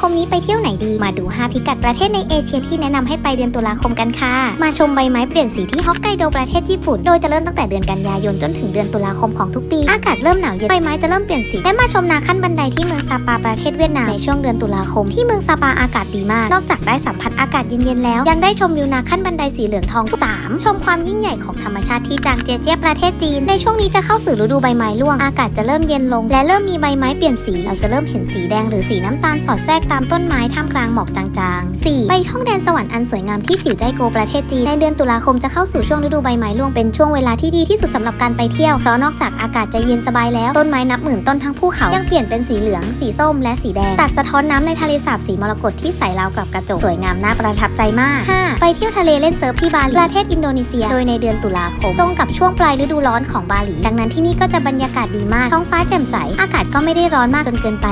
คมนี้ไปเที่ยวไหนดี มาดู 5 พิกัดประเทศในเอเชียที่แนะนำให้ไปเดือนตุลาคมกันค่ะ มาชมใบไม้เปลี่ยนสีที่ฮอกไกโดประเทศญี่ปุ่น โดยจะเริ่มตั้งแต่เดือนกันยายนจนถึงเดือนตุลาคมของทุกปี อากาศเริ่มหนาวเย็น ใบไม้จะเริ่มเปลี่ยนสี และมาชมนาขั้นบันไดที่เมืองซาปาประเทศเวียดนามในช่วงเดือนตุลาคมที่เมืองซาปาอากาศดีมาก นอกจากได้สัมผัสอากาศเย็นๆแล้ว ยังได้ชมวิวนาขั้นบันไดสีเหลืองทอง 3. ชมความยิ่งใหญ่ของธรรมชาติที่จางเจยเจียประเทศจีน ในช่วงนี้จะเข้าสู่ฤดูใบไม้ร่วง อากาศจะเริ่มเย็นลง และเริ่มมีใบไม้เปลี่ยนสี เราจะเริ่มเห็นสีแดงหรือสีน้ำตาลสอดแทรกตามต้นไม้ท่ามกลางหมอกจางๆ 4. ไปท่องแดนสวรรค์อันสวยงามที่จิ๋วใจโกประเทศจีนในเดือนตุลาคมจะเข้าสู่ช่วงฤดูใบไม้ร่วงเป็นช่วงเวลาที่ดีที่สุดสำหรับการไปเที่ยวเพราะนอกจากอากาศจะเย็นสบายแล้วต้นไม้นับหมื่นต้นทั้งภูเขายังเปลี่ยนเป็นสีเหลือง สีส้ม และสีแดงตัดสะท้อนน้ำในทะเลสาบสีมรกตที่ใสราวกับกระจกสวยงามน่าประทับใจมาก 5. ไปเที่ยวทะเลเล่นเซิร์ฟที่บาหลีประเทศอินโดนีเซีย โดยในเดือนตุลาคมตรงกับช่วงปลายฤดูร้อนของบาหลี ดังนั้นที่นี่ก็จะบรรยากาศดีมากท้องฟ้าแจ่มใสอากาศก็ไม่ได้ร้อนมากจนเกินไป